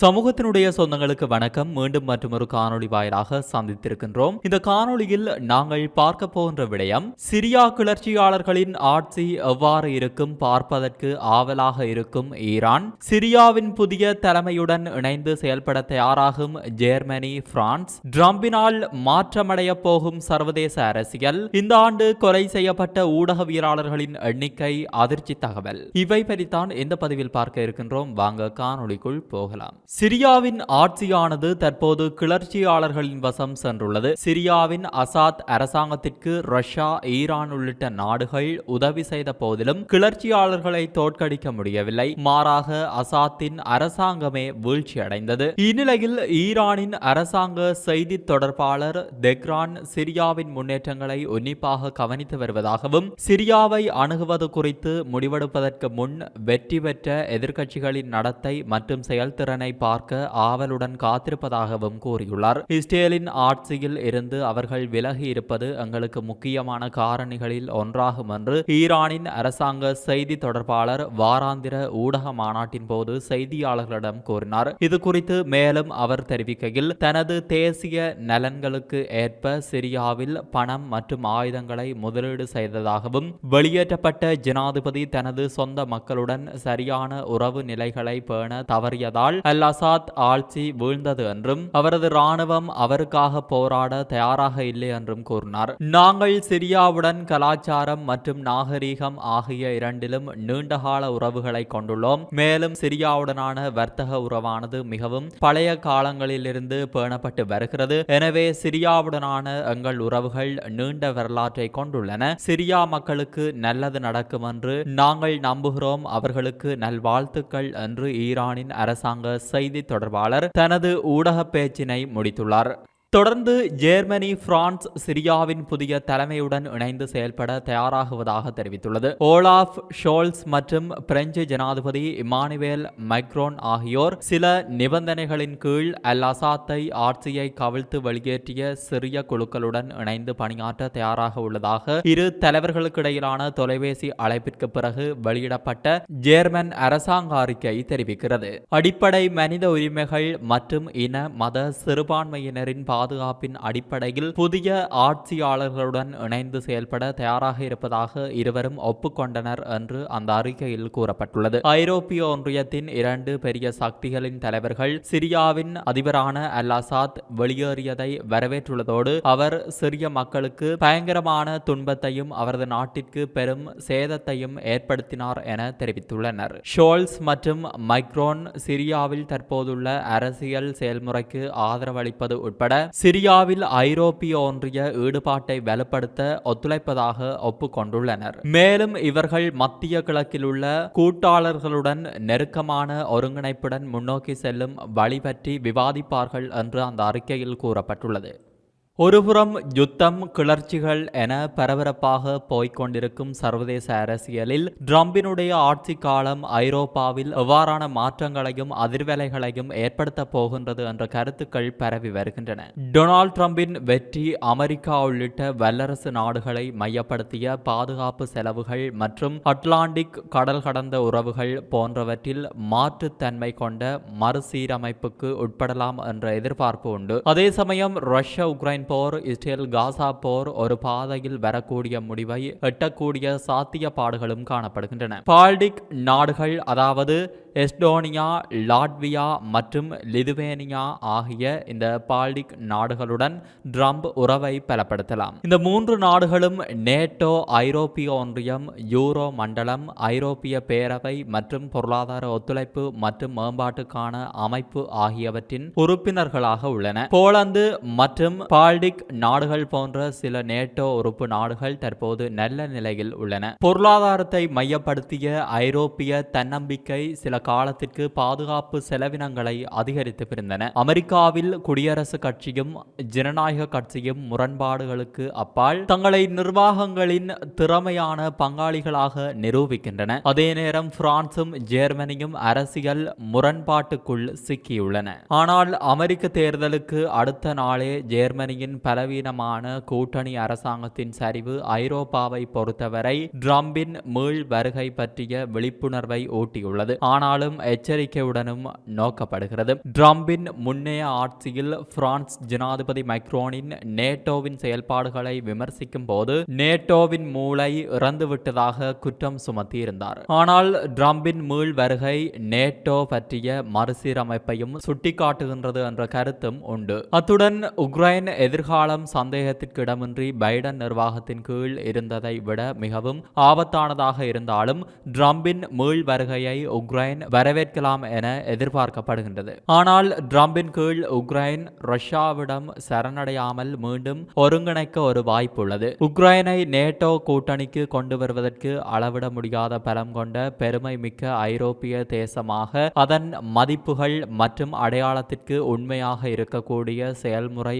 சமூகத்தினுடைய சொந்தங்களுக்கு வணக்கம். மீண்டும் மற்றொரு காணொளி வாயிலாக சந்தித்திருக்கின்றோம். இந்த காணொளியில் நாங்கள் பார்க்க போகின்ற விடயம் சிரியா கிளர்ச்சியாளர்களின் ஆட்சி எவ்வாறு இருக்கும் பார்ப்பதற்கு ஆவலாக இருக்கும் ஈரான். சிரியாவின் புதிய தலைமையுடன் இணைந்து செயல்பட தயாராகும் ஜெர்மனி பிரான்ஸ். ட்ரம்பினால் மாற்றமடைய போகும் சர்வதேச அரசியல். இந்த ஆண்டு கொலை செய்யப்பட்ட ஊடகவியலாளர்களின் எண்ணிக்கை அதிர்ச்சி தகவல். இவை பற்றித்தான் இந்த பதிவில் பார்க்க இருக்கின்றோம். வாங்க காணொளிக்குள் போகலாம். சிரியாவின் ஆட்சியானது தற்போது கிளர்ச்சியாளர்களின் வசம் சென்றுள்ளது. சிரியாவின் அசாத் அரசாங்கத்திற்கு ரஷ்யா ஈரான் உள்ளிட்ட நாடுகள் உதவி செய்த போதிலும் கிளர்ச்சியாளர்களை தோற்கடிக்க முடியவில்லை. மாறாக அசாத்தின் அரசாங்கமே வீழ்ச்சியடைந்தது. இந்நிலையில் ஈரானின் அரசாங்க செய்தி தொடர்பாளர் தெக்ரான் சிரியாவின் முன்னேற்றங்களை உன்னிப்பாக கவனித்து வருவதாகவும் சிரியாவை அணுகுவது குறித்து முடிவெடுப்பதற்கு முன் வெற்றி பெற்ற எதிர்க்கட்சிகளின் நடத்தை மற்றும் செயல்திறனை பார்க்க ஆவலுடன் காத்திருப்பதாகவும் கூறியுள்ளார். இஸ்ரேலின் ஆட்சியில் இருந்து அவர்கள் விலகி இருப்பது எங்களுக்கு முக்கியமான காரணிகளில் ஒன்றாகும் என்று ஈரானின் அரசாங்க செய்தி தொடர்பாளர் வாராந்திர ஊடக மாநாட்டின் போது செய்தியாளர்களிடம் கூறினார். இது குறித்து மேலும் அவர் தெரிவிக்கையில் தனது தேசிய நலன்களுக்கு ஏற்ப சிரியாவில் பணம் மற்றும் ஆயுதங்களை முதலீடு செய்ததாகவும் வெளியேற்றப்பட்ட ஜனாதிபதி தனது சொந்த மக்களுடன் சரியான உறவு நிலைகளை பேண தவறியதால் அல் அசாத் ஆட்சி வீழ்ந்தது என்றும் அவரது ராணுவம் அவருக்காக போராட தயாராக இல்லை என்றும் கூறினார். நாங்கள் சிரியாவுடன் கலாச்சாரம் மற்றும் நாகரீகம் ஆகிய இரண்டிலும் நீண்டகால உறவுகளை கொண்டுள்ளோம். மேலும் சிரியாவுடனான வர்த்தக உறவானது மிகவும் பழைய காலங்களிலிருந்து பேணப்பட்டு வருகிறது. எனவே சிரியாவுடனான எங்கள் உறவுகள் நீண்ட வரலாற்றை கொண்டுள்ளன. சிரியா மக்களுக்கு நல்லது நடக்கும் என்று நாங்கள் நம்புகிறோம். அவர்களுக்கு நல்வாழ்த்துக்கள் என்று ஈரானின் அரசாங்க செய்தி தொடர்பாளர் தனது ஊடக பேச்சினை முடித்துள்ளார். தொடர்ந்து ஜெர்மனி பிரான்ஸ் சிரியாவின் புதிய தலைமையுடன் இணைந்து செயல்பட தயாராகுவதாக தெரிவித்துள்ளது. ஓலாஃப் ஷோல்ஸ் மற்றும் பிரெஞ்சு ஜனாதிபதி இமானுவேல் மைக்ரோன் ஆகியோர் சில நிபந்தனைகளின் கீழ் அல் அசாத்தை ஆட்சியை கவிழ்த்து வெளியேற்றிய சிறிய குழுக்களுடன் இணைந்து பணியாற்ற தயாராக உள்ளதாக இரு தலைவர்களுக்கிடையிலான தொலைபேசி அழைப்பிற்கு பிறகு வெளியிடப்பட்ட ஜேர்மன் அரசாங்க அறிக்கை தெரிவிக்கிறது. அடிப்படை மனித உரிமைகள் மற்றும் இன மத சிறுபான்மையினரின் பாதுகாப்பின் அடிப்படையில் புதிய ஆட்சியாளர்களுடன் இணைந்து செயல்பட தயாராக இருப்பதாக இருவரும் ஒப்புக்கொண்டனர் என்று அந்த அறிக்கையில் கூறப்பட்டுள்ளது. ஐரோப்பிய ஒன்றியத்தின் இரண்டு பெரிய சக்திகளின் தலைவர்கள் சிரியாவின் அதிபரான அல் அசாத் வெளியேறியதை வரவேற்றுள்ளதோடு அவர் சிறிய மக்களுக்கு பயங்கரமான துன்பத்தையும் அவரது நாட்டிற்கு பெரும் சேதத்தையும் ஏற்படுத்தினார் என தெரிவித்துள்ளனர். ஷோல்ஸ் மற்றும் மைக்ரோன் சிரியாவில் தற்போதுள்ள அரசியல் செயல்முறைக்கு ஆதரவளிப்பது உட்பட சிரியாவில் ஐரோப்பிய ஒன்றிய ஈடுபாட்டை வலுப்படுத்த ஒத்துழைப்பதாக ஒப்புக்கொண்டுள்ளனர். மேலும் இவர்கள் மத்திய கிழக்கில் உள்ள கூட்டாளர்களுடன் நெருக்கமான ஒருங்கிணைப்புடன் முன்னோக்கி செல்லும் வழி பற்றி விவாதிப்பார்கள் என்று அந்த அறிக்கையில் கூறப்பட்டுள்ளது. ஒருபுறம் யுத்தம் கிளர்ச்சிகள் என பரபரப்பாக போய்க்கொண்டிருக்கும் சர்வதேச அரசியலில் ட்ரம்பினுடைய ஆட்சி காலம் ஐரோப்பாவில் எவ்வாறான மாற்றங்களையும் அதிர்வலைகளையும் ஏற்படுத்த போகின்றது என்ற கருத்துக்கள் பரவி வருகின்றன. டொனால்ட் ட்ரம்பின் வெற்றி அமெரிக்கா உள்ளிட்ட வல்லரசு நாடுகளை மையப்படுத்திய பாதுகாப்பு செலவுகள் மற்றும் அட்லாண்டிக் கடல் கடந்த உறவுகள் போன்றவற்றில் மாற்றுத்தன்மை கொண்ட மறுசீரமைப்புக்கு உட்படலாம் என்ற எதிர்பார்ப்பு உண்டு. அதே சமயம் ரஷ்யா உக்ரைன் போர் இஸ்ரேல் காசா போர் ஒரு பாதையில் வரக்கூடிய முடிவை எட்டக்கூடிய சாத்தியப்பாடுகளும் காணப்படுகின்றன. பால்டிக் நாடுகள் அதாவது எஸ்டோனியா லாட்வியா மற்றும் லிதுவேனியா ஆகிய இந்த பால்டிக் நாடுகளுடன் ட்ரம்ப் உறவை பலப்படுத்தலாம். இந்த மூன்று நாடுகளும் நேட்டோ ஐரோப்பிய ஒன்றியம் யூரோ மண்டலம் ஐரோப்பிய பேரவை மற்றும் பொருளாதார ஒத்துழைப்பு மற்றும் மேம்பாட்டுக்கான அமைப்பு ஆகியவற்றின் உறுப்பினர்களாக உள்ளன. போலந்து மற்றும் பால்டிக் நாடுகள் போன்ற சில நேட்டோ உறுப்பு நாடுகள் தற்போது நல்ல நிலையில் உள்ளன. பொருளாதாரத்தை மையப்படுத்திய ஐரோப்பிய தன்னம்பிக்கை சில காலத்திற்கு பாதுகாப்பு செலவினங்களை அதிகரித்து பிறந்தன அமெரிக்காவில் குடியரசுக் கட்சியும் ஜனநாயக கட்சியும் முரண்பாடுகளுக்கு அப்பால் தங்களை நிர்வாகங்களின் திறமையான பங்காளிகளாக நிரூபிக்கின்றன. அதே நேரம் பிரான்சும் ஜெர்மனியும் அரசியல் முரண்பாட்டுக்குள் சிக்கியுள்ளன. ஆனால் அமெரிக்க தேர்தலுக்கு அடுத்த நாளே ஜெர்மனியின் பலவீனமான கூட்டணி அரசாங்கத்தின் சரிவு ஐரோப்பாவை பொறுத்தவரை ட்ரம்பின் மீள் வருகை பற்றிய விழிப்புணர்வை ஊட்டியுள்ளது. ஆனாலும் எச்சரிக்கையுடனும் நோக்கப்படுகிறது. டிரம்பின் முன்னைய ஆட்சியில் பிரான்ஸ் ஜனாதிபதி மைக்ரோனின் நேட்டோவின் செயல்பாடுகளை விமர்சிக்கும் போது நேட்டோவின் மூளை இறந்துவிட்டதாக குற்றம் சுமத்தியிருந்தார். ஆனால் டிரம்பின் மீள் வருகை நேட்டோ பற்றிய மறுசீரமைப்பையும் சுட்டிக்காட்டுகின்றது என்ற கருத்தும் உண்டு. அத்துடன் உக்ரைன் எதிர்காலம் சந்தேகத்திற்கு இடமின்றி பைடன் நிர்வாகத்தின் கீழ் இருந்ததை விட மிகவும் ஆபத்தானதாக இருந்தாலும் டிரம்பின் மீள் வருகையை உக்ரைன் வரவேற்கலாம் என எதிர்பார்க்கப்படுகின்றது. ஆனால் டிரம்பின் கீழ் உக்ரைன் ரஷ்யாவிடம் சரணடையாமல் மீண்டும் ஒருங்கிணைக்க ஒரு வாய்ப்பு உள்ளது உக்ரைனை நேட்டோ கூட்டணிக்கு கொண்டு வருவதற்கு அளவிட முடியாத பலம் கொண்ட பெருமை மிக்க ஐரோப்பிய தேசமாக அதன் மதிப்புகள் மற்றும் அடையாளத்திற்கு உண்மையாக இருக்கக்கூடிய செயல்முறை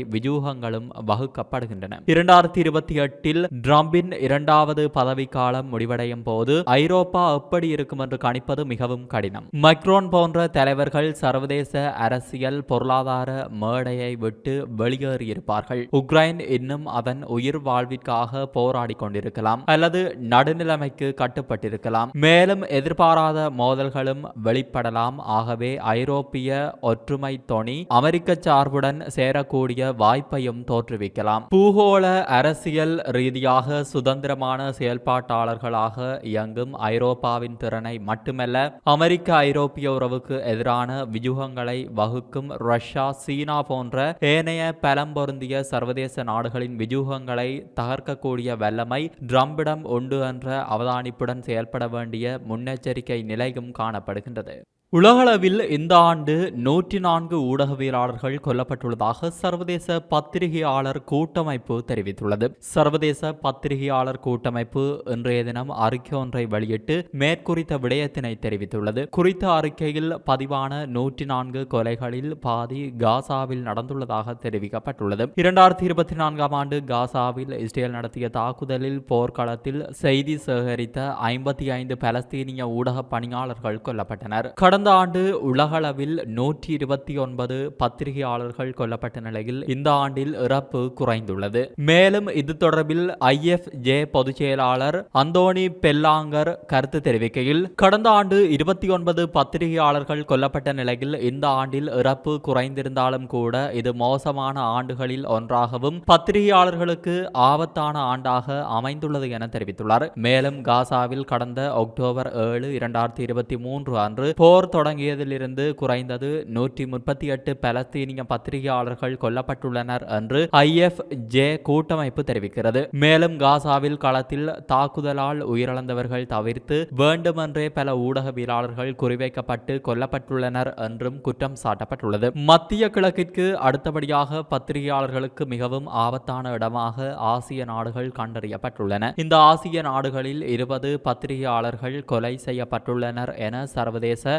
வியூகங்களும் வகுக்கப்படுகின்றன. இரண்டாயிரத்தி இருபத்தி எட்டில் ட்ரம்பின் இரண்டாவது பதவிக்காலம் முடிவடையும் போது ஐரோப்பா எப்படி இருக்கும் என்று கணிப்பது மிகவும் கடினம். மைக்ரோன் போன்ற தலைவர்கள் சர்வதேச அரசியல் பொருளாதார மேடையை விட்டு வெளியேறியிருப்பார்கள். உக்ரைன் இன்னும் அதன் உயிர் வாழ்விற்காக போராடி கொண்டிருக்கலாம் அல்லது நடுநிலைமைக்கு கட்டுப்பட்டிருக்கலாம். மேலும் எதிர்பாராத மோதல்களும் வெளிப்படலாம். ஆகவே ஐரோப்பிய ஒற்றுமை தொனி அமெரிக்க சார்புடன் சேரக்கூடிய வாய்ப்பையும் தோற்றுவிக்கலாம். பூகோள அரசியல் ரீதியாக சுதந்திரமான செயல்பாட்டாளர்களாக இயங்கும் ஐரோப்பாவின் திறனை மட்டுமல்ல அமெரிக்க ஐரோப்பிய உறவுக்கு எதிரான வியூகங்களை வகுக்கும் ரஷ்யா சீனா போன்ற ஏனைய பலம் பொருந்திய சர்வதேச நாடுகளின் வியூகங்களை தகர்க்கக்கூடிய வல்லமை டிரம்பிடம் உண்டு என்ற அவதானிப்புடன் செயல்பட வேண்டிய முன்னெச்சரிக்கை நிலையும் காணப்படுகின்றது. உலகளவில் இந்த ஆண்டு நூற்றி நான்கு ஊடகவியலாளர்கள் கொல்லப்பட்டுள்ளதாக சர்வதேச பத்திரிகையாளர் கூட்டமைப்பு தெரிவித்துள்ளது. சர்வதேச பத்திரிகையாளர் கூட்டமைப்பு இன்றைய தினம் அறிக்கை ஒன்றை வெளியிட்டு மேற்குறித்த விடயத்தினை தெரிவித்துள்ளது. குறித்த அறிக்கையில் பதிவான நூற்றி நான்கு கொலைகளில் பாதி காசாவில் நடந்துள்ளதாக தெரிவிக்கப்பட்டுள்ளது. இரண்டாயிரத்தி இருபத்தி நான்காம் ஆண்டு காசாவில் இஸ்ரேல் நடத்திய தாக்குதலில் போர்க்களத்தில் செய்தி சேகரித்த ஐம்பத்தி ஐந்து பலஸ்தீனிய ஊடக பணியாளர்கள் கொல்லப்பட்டனர். கடந்த கடந்த ஆண்டு உலகளவில் நூற்றி இருபத்தி ஒன்பது பத்திரிகையாளர்கள் கொல்லப்பட்ட நிலையில் இந்த ஆண்டில் இறப்பு குறைந்துள்ளது. மேலும் இது தொடர்பில் ஐஎஃப் ஜே பொதுச் செயலாளர் அந்தோனி பெல்லாங்கர் கருத்து தெரிவிக்கையில் கடந்த ஆண்டு இருபத்தி ஒன்பது பத்திரிகையாளர்கள் கொல்லப்பட்ட நிலையில் இந்த ஆண்டில் இறப்பு குறைந்திருந்தாலும் கூட இது மோசமான ஆண்டுகளில் ஒன்றாகவும் பத்திரிகையாளர்களுக்கு ஆபத்தான ஆண்டாக அமைந்துள்ளது என தெரிவித்துள்ளார். மேலும் காசாவில் கடந்த அக்டோபர் ஏழு இரண்டாயிரத்தி இருபத்தி மூன்று அன்று போர் தொடங்கியதிலிருந்து குறைந்தது நூற்றி முப்பத்தி எட்டு பலஸ்தீனிய பத்திரிகையாளர்கள் கொல்லப்பட்டுள்ளனர் என்று ஐஎஃப் ஜே கூட்டமைப்பு தெரிவிக்கிறது. மேலும் காசாவில் களத்தில் தாக்குதலால் உயிரிழந்தவர்கள் தவிர்த்து வேண்டுமென்றே பல ஊடகவியலாளர்கள் குறிவைக்கப்பட்டு கொல்லப்பட்டுள்ளனர் என்றும் குற்றம் சாட்டப்பட்டுள்ளது. மத்திய கிழக்கிற்கு அடுத்தபடியாக பத்திரிகையாளர்களுக்கு மிகவும் ஆபத்தான இடமாக ஆசிய நாடுகள் கண்டறியப்பட்டுள்ளன. இந்த ஆசிய நாடுகளில் இருபது பத்திரிகையாளர்கள் கொலை செய்யப்பட்டுள்ளனர் என சர்வதேச